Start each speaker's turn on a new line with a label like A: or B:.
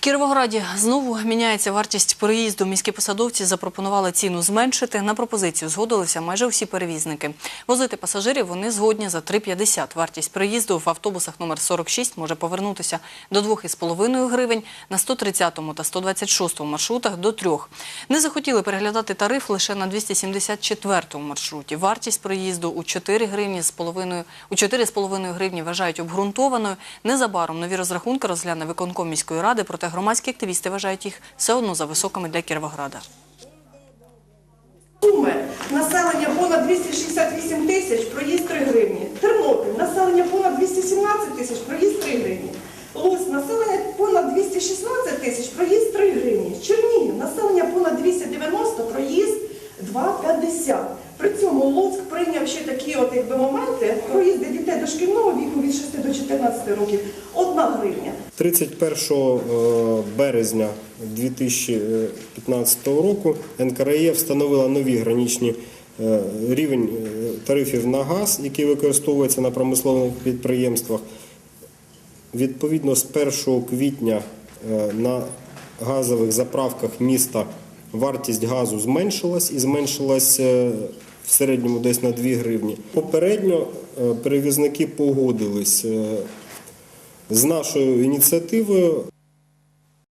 A: Кіровограді знову міняється вартість переїзду. Міські посадовці запропонували ціну зменшити. На пропозицію згодилися майже всі перевізники. Возити пасажирів вони згодні за 3,50. Вартість переїзду в автобусах номер 46 може повернутися до 2,5 гривень, на 130 та 126 маршрутах до 3. Не захотіли переглядати тариф лише на 274 маршруті. Вартість проїзду у 4 гривні з половиною у 4,5 гривні вважають обґрунтованою. Незабаром нові розрахунки розгляне виконком міської ради, проте громадські активісти вважають їх все одно за високими для Кіровограда.
B: Суми населення понад 268 тисяч, проїзд 3 гривні. Тернопіль населення понад 217 тисяч, проїзд 3 гривні. Луцьк населення понад 216 тисяч, проїзд 3 гривні. Чернігів населення понад 290, проїзд 2,50. При цьому Луцьк прийняв ще такі от якби моменти проїзди дітей дошкільного віку від 6 до 14 років 1 гривня.
C: 31 е, березня 2015 року НКРЕ встановила нові граничні е, рівень е, тарифів на газ, який використовується на промислових підприємствах. Відповідно, з 1 квітня на газових заправках міста вартість газу зменшилась і зменшилась в середньому десь на 2 гривні. Попередньо перевізники погодились з нашою ініціативою